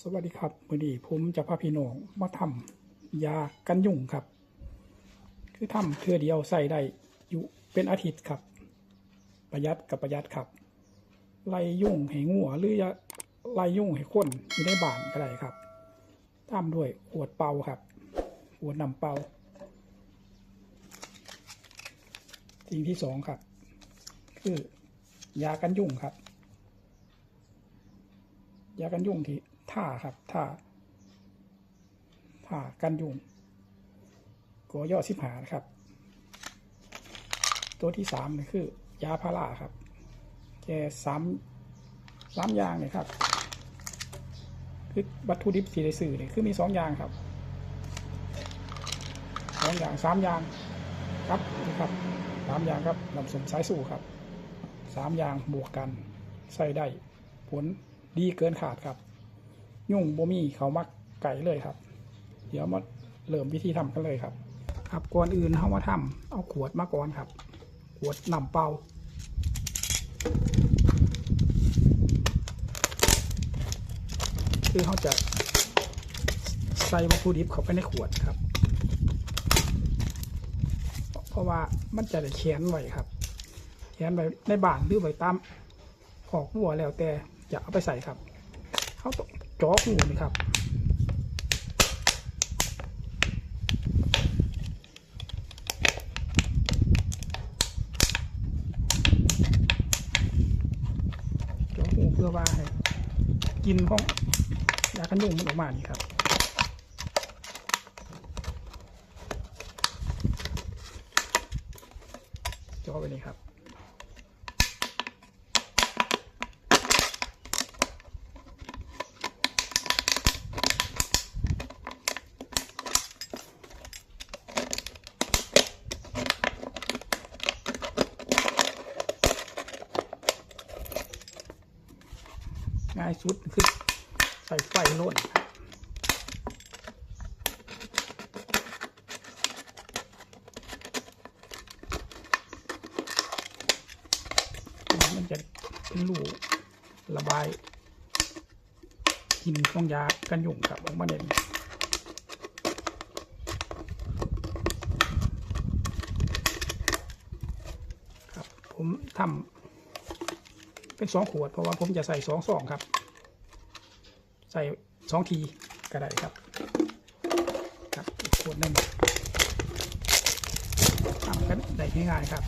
สวัสดีครับมือดีผมจะพาพี่น้องมาทำยากันยุงครับ คือทำเทือเดียวใส่ได้อยู่เป็นอาทิตย์ครับ ประหยัดกับประหยัดครับไล่ยุ่งให้งัวหรือจะไล่ยุ่งให้คนอยู่ในบ้านก็ได้ครับตามด้วยขวดเป่าครับขวดน้ำเป่าสิ่งที่สองครับ คือยากันยุงครับ ยากันยุงที่ ท่าครับท่าท่ากันยุงกอย่อสิบหานะครับ ตัวที่สามนี่คือยาพาราครับแค่สามสามอย่างเนี่ยครับคือวัตถุดิบสีได้สื่อเนี่ยคือมีสองอย่างครับสองอย่างสามอย่างครับนี่ครับสามอย่างครับลำสมสายสู่ครับสามอย่างบวกกันใส่ได้ผลดีเกินขาดครับ ยุ่งบ่มีเขามักไก่เลยครับ เดี๋ยวมาเริ่มวิธีทำกันเลยครับ ครับก่อนอื่นเขามาทำเอาขวดมาก่อนครับ ขวดน้ำเปล่าคือเขาจะใส่วัตถุดิบเข้าไปในขวดครับ เพราะว่ามันจะได้แขนไว้ครับแขนไว้ในบ้านหรือไว้ตามขอกวัวแล้วแต่จะเอาไปใส่ครับเขาต้อง จ่อหูนี่ครับจ่อหูเพื่อว่าให้กินของยากันยุงมันออกมานี่ครับจ่อไปนี่ครับ สุดคือใส่ไฟโล่นมันจะเป็นรูระบายกลินของยากันยุงครับออกมาเด่นครับผมทำเป็นสองขวดเพราะว่าผมจะใส่สองซองครับ ส่สองทีก็ได้ครับครับอีกขวดหนึงทำกันได้ง่ายๆครับ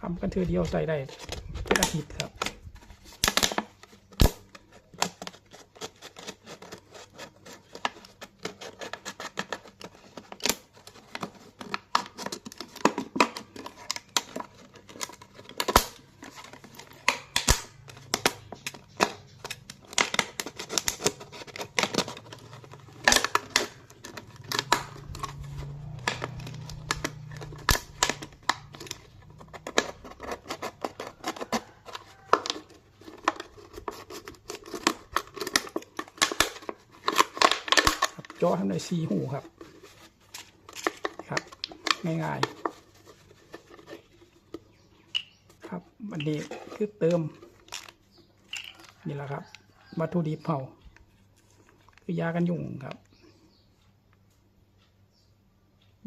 ทำกันเทือเดียวใส่ได้เป็นอาทิตย์ครับ จ่อทำในสีหูครับ ครับ ง่ายๆ ครับวันนี้คือเติม นี่แหละครับ วัตถุดิบเผาคือยากันยุงครับ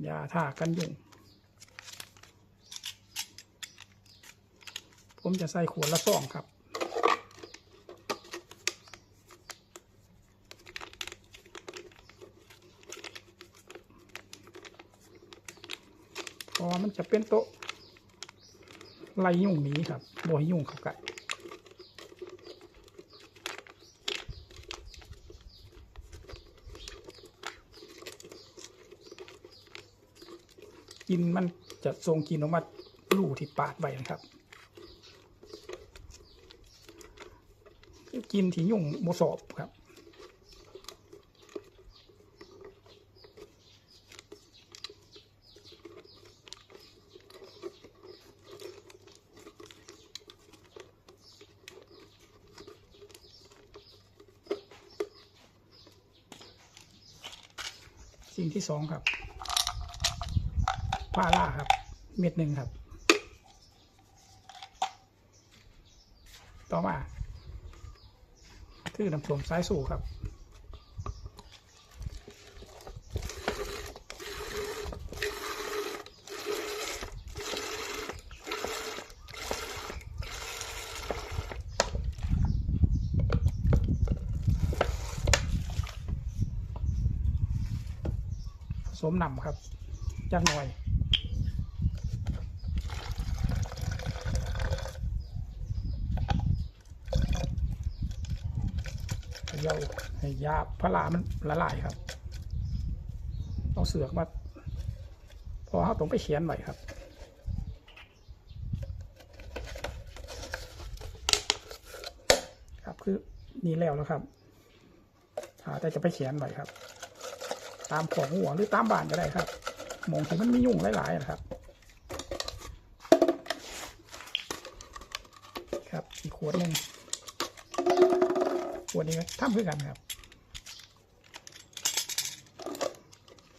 ยาท่ากันยุง ผมจะใส่ขวดละซองครับ เพราะว่ามันจะเป็นโต๊ะไล่ยุ่งหนี้ครับบ่ยุ่งเขากัดกินมันจะทรงกินออกมาลู่ที่ปากไว้นะครับกินที่ยุ่งโมสอบครับ สิ่งที่สองครับผ้าล่าครับ เม็ดหนึ่งครับ ต่อมาคือน้ำส้มสายสูครับ สมนำครับจักหน่อยเขย่าให้ยาพระลามันละลายครับเอาเสือกมาพอเขาต้องไปเขียนไว้ครับครับคือนี่แล้วแล้วครับอ่าแต่จะไปเขียนไว้ครับ ตามของหัวหรือตามบ้านก็ได้ครับมองที่มันมียุ่งหลายๆนะครับ ครับอีกขวดหนึ่งขวดนี้ทำเพื่อกันครับ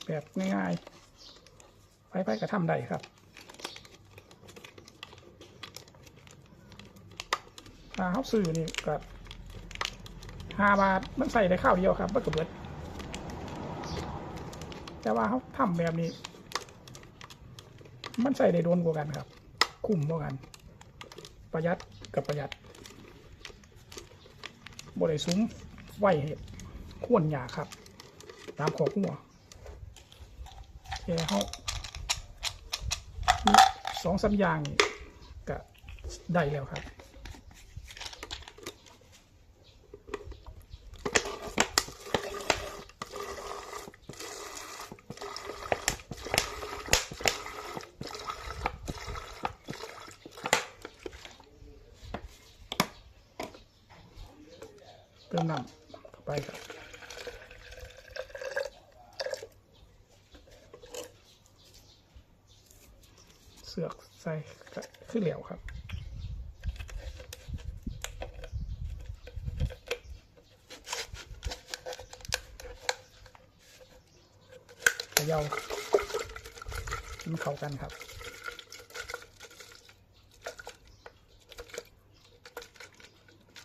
แบบง่ายๆไปๆก็ทำได้ครับถ้าเขาซื้อนี่ก็ห้าบาทมันใส่ได้ข้าวเดียวครับมันก็เบิด แต่ว่าเขาทำแบบนี้ มันใส่ได้โดนกว่ากันครับ คุ้มกว่ากัน ประหยัดกับประหยัดบริซุ้มไหวเห็ดข้วนหยาครับ ตามขอบหัวแค่เขาสองสามอย่างก็ได้แล้วครับ ติมน้ำเข้าไปครับเสือกใส่ขึ้นเหลวครับเขย่าให้มันเข้ากันครับ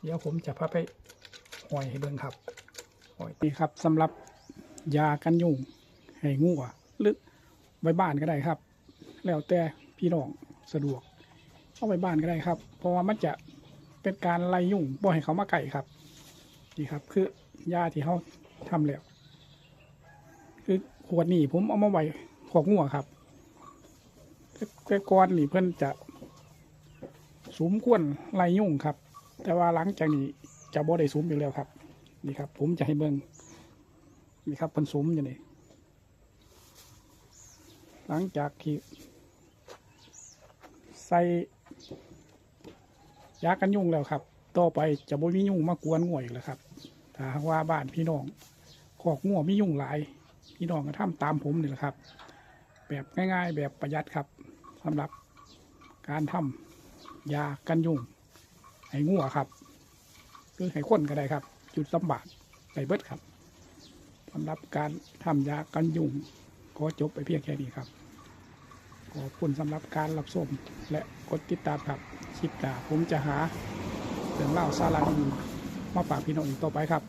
เดี๋ยวผมจะพาไป หอยให้เบิ่งครับหอยนี่ครับสำหรับยากันยุงให้งูหรือไว้บ้านก็ได้ครับ แล้วแต่พี่น้องสะดวกเอาไว้บ้านก็ได้ครับ เพราะว่ามันจะเป็นการไล่ยุ่งบ่ให้เขามาไก่ครับนี่ครับ คือยาที่เขาทำแล้ว คือขวดนี่ผมเอามาไว้ขอกงัวครับแต่ก่อนนี่เพื่อนจะสุมควนไล่ยุ่งครับ แต่ว่าหลังจากนี้ จะบ่ได้สุมอยู่แล้วครับ นี่ครับ ผมจะให้เบิ่งนี่ครับพิ่นสุมอยู่นี่หลังจากที่ใส่ยากันยุงแล้วครับ ต่อไปจะบ่มียุงมากวนง่วยอีกแล้วครับ ถ้าหากว่าบ้านพี่น้องขอกง่วมียุงหลาย พี่น้องก็ทำตามผมนี่แหละครับ แบบง่าย ๆ แบบประหยัดครับสำหรับการทำยากันยุงให้งัวครับ คือให้คนก็ได้ครับ จุดสำบาดไปเบิดครับสำหรับการทำยากันยุงก็จบไปเพียงแค่นี้ครับ ขอบคุณสำหรับการรับชมและกดติดตามครับคลิปหน้าผมจะหาเรื่องเล่าสาระดีๆมาฝากพี่น้องอีกต่อไปครับ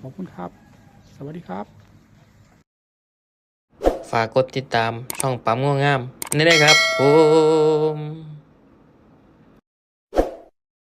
ขอบคุณครับ สวัสดีครับ ฝากกดติดตามช่องปั๊มง่วงงามนี่ได้ครับผม